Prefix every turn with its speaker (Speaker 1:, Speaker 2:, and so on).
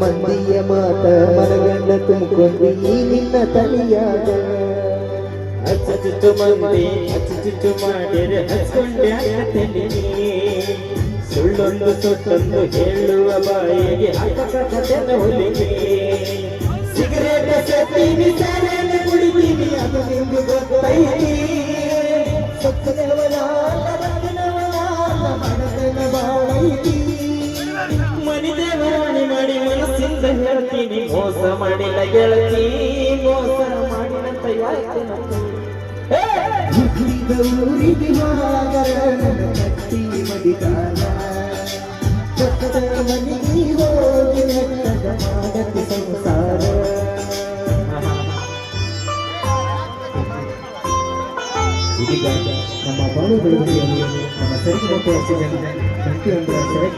Speaker 1: ಮಂದಿಯ ಮಾತ ಮನಗಂಡ ತುಂಬಿಕೊಂಡು ಈ ನಿನ್ನ ತಲಿಯಾಗ
Speaker 2: ಹಚ್ಚುಚ್ಚು ಮಂದಿ ಹಚ್ಚುಚ್ಚು ಮಾಡಿರೆ ಹಚ್ಕೊಂಡೆ ಸುಳ್ಳೊಂದು ಸುಟ್ಟೊಂದು ಹೇಳುವ ಬಾಯಿಗೆ
Speaker 1: ಸಿಗರೇಟ್ ಕುಡಿತೀನಿ ಅದು ನಿಮ್ಗೆ ಗೊತ್ತೈತಿ
Speaker 2: ಹೇಳ್ತೀನಿ. ಮೋಸ ಮಾಡಿದ ಗೆಳತಿ ಮೋಸ ಮಾಡಿದಂತ ಯಾಕೆ ನಂಬಿ?
Speaker 1: ಹುಟ್ಟಿದ ಊರಿಗೆ ಮಹಾಗರ ನನ್ನ ಕಟ್ಟಿ ಮಡಿದಾನ. ಸತ್ತ ಮನೆಗೆ ಹೋಗಿ ನೆಟ್ಟಗ ಮಾಡತಿ ಸಂಸಾರ. ಇದೀಗ ನಮ್ಮ ಬಾಳು ಬೆಳವಣಿಗೆಯಲ್ಲಿ ನಮ್ಮ ಸರಿ ಗಂಟೆ ಒಂದು ಸೆಲೆಕ್ಟ್